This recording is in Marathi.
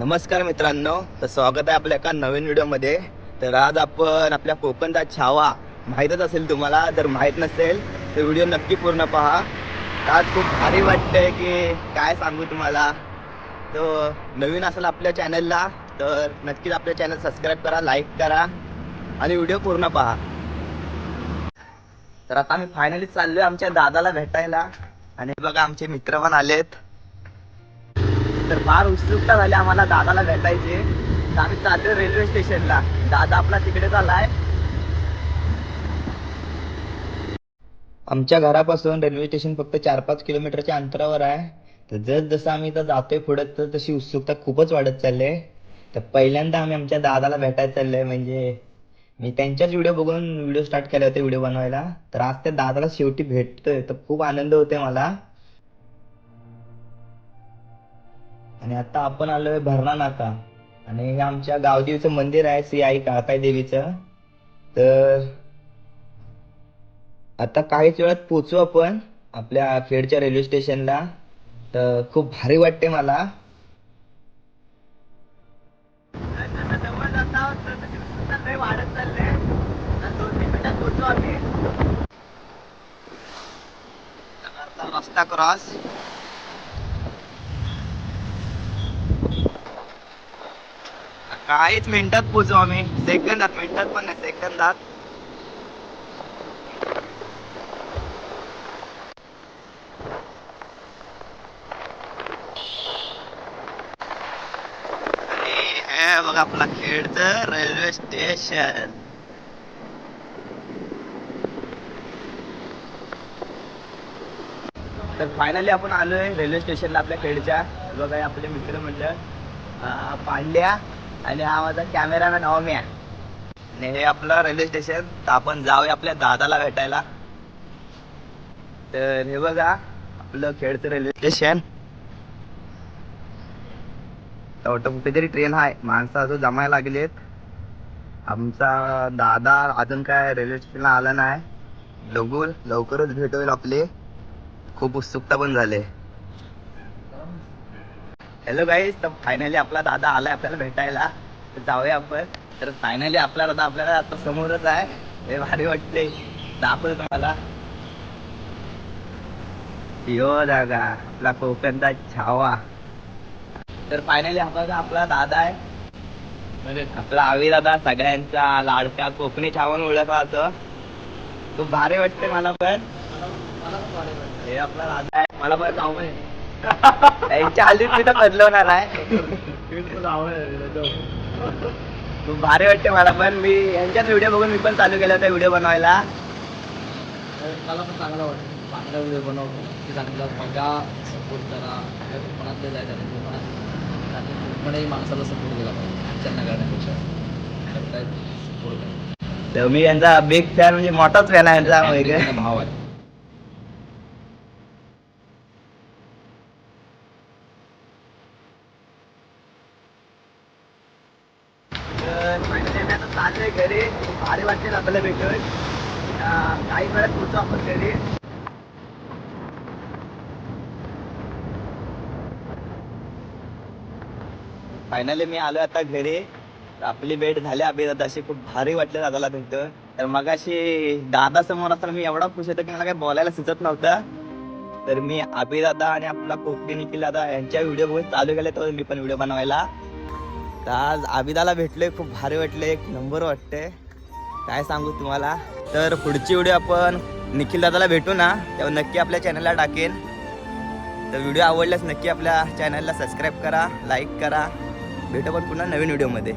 नमस्कार मित्रांनो तर स्वागत आहे आपल्या एका नवीन व्हिडिओमध्ये. तर आज आपण आपल्या कोकणचा छावा माहीतच असेल तुम्हाला जर माहीत नसेल तर व्हिडिओ नक्की पूर्ण पहा. आज खूप भारी वाटतंय की काय सांगू तुम्हाला. तर नवीन असेल आपल्या चॅनलला तर नक्कीच आपल्या चॅनल सबस्क्राईब करा लाईक करा आणि व्हिडिओ पूर्ण पहा. तर आता आम्ही फायनली चाललोय आमच्या दादाला भेटायला. आणि बघा आमचे मित्र पण आलेत. तर फार उत्सुकता झाली आम्हाला दादाला भेटायची. तर आम्ही चाललोय रेल्वे स्टेशनला दादा आपला तिकडे चाललाय. आमच्या घरापासून रेल्वे स्टेशन फक्त चार पाच किलोमीटरच्या अंतरावर आहे. तर जस जसं आम्ही इथं जातोय पुढे तर तशी उत्सुकता खूपच वाढत चालली तर पहिल्यांदा आम्ही आमच्या दादाला भेटायला चाललोय. म्हणजे मी त्यांच्याच व्हिडिओ बघून व्हिडिओ स्टार्ट केले होते व्हिडिओ बनवायला. तर आज त्या दादाला शेवटी भेटतोय. तर खूप आनंद होते मला. आणि आता आपण आलोय भरणा नाका आणि आमच्या गावदेवीचं मंदिर आहे श्री आई काकाई देवीचं. तर आता काहीच वेळात पोचू आपण आपल्या खेडच्या रेल्वे स्टेशनला. तर खूप भारी वाटते मला. रस्ता क्रॉस. काहीच मिनिटात पोचू आम्ही. सेकंदात मिनिटात पण नाही सेकंदात. बघ हे बघा आपला खेडचं रेल्वे स्टेशन तर फायनली आपण आलोय रेल्वे स्टेशनला आपल्या खेडच्या. बघा आपले मित्र म्हणलं अं, पांड्या. आणि हा माझा कॅमेरामॅन अवम्या आणि हे आपलं रेल्वे स्टेशन तर आपण जाऊया आपल्या दादाला भेटायला. तर हे बघा आपलं खेडचं रेल्वे स्टेशन कुठेतरी ट्रेन आहे. माणसं अजून जमायला लागलेत आमचा दादा अजून काय रेल्वे स्टेशनला आला नाही. लवकर लवकरच भेटवेल आपले. खूप उत्सुकता पण झाले हॅलो गाईज तर फायनली आपला दादा आलाय आपल्याला भेटायला. तर जाऊया आपण. तर फायनली आपला दादा आपल्याला आता समोरच आहे. हे भारी वाटते दाखवतो तुम्हाला. यो जागा आपला कोकणचा छावा. तर फायनली आपला आपला दादा आहे आपला आवी दादा सगळ्यांचा लाडका कोकणी छावान ओळखला जातो. खूप भारी वाटते मला पण. हे आपला दादा आहे. मला पण आहे त्यांच्या हल्लीत मी तर बदलवणार आहे खूप भारी वाटते मला पण मी यांच्याच व्हिडिओ बघून मी पण चालू केला होता व्हिडिओ बनवायला मला पण चांगला वाटतं चांगला व्हिडिओ बनवतो की चांगला मजा सपोर्ट करा आपल्या कोकणातले जायचं आणि कोकणात आणि कोकणही माणसाला सपोर्ट केला पाहिजे त्यांना करण्यापेक्षा सपोर्ट करा तर मी यांचा बिग फॅन म्हणजे मोठाच फॅन आहे यांचा वगैरे भाव आहे तर finally आम्ही आता घरी. भारी वाटते आपल्याला भेटून. काही वेळात पोहोचू आपण घरी. फायनली मी आलो आता घरी. आपली भेट झाली अभिदादाशी खूप भारी वाटलं दादाला भेटून. तर मगाशी दादा समोर असताना मी एवढा खुश होतो की मला काही बोलायला सुचत नव्हतं. तर मी अभि दादा आणि आपला कोकणी निखिल दादा यांच्या व्हिडिओ बघून चालू केले तो मी पण व्हिडिओ बनवायला. तर आज आबिदाला भेटलोय खूप भारी वाटले एक नंबर वाटते काय सांगू तुम्हाला? तर पुढची व्हिडिओ आपण निखिल दादाला भेटू ना तेव्हा नक्की आपल्या चॅनलला टाकेन. तर व्हिडिओ आवडल्यास नक्की आपल्या चॅनलला सबस्क्राईब करा लाईक करा. भेटू पण पुन्हा नवीन व्हिडिओमध्ये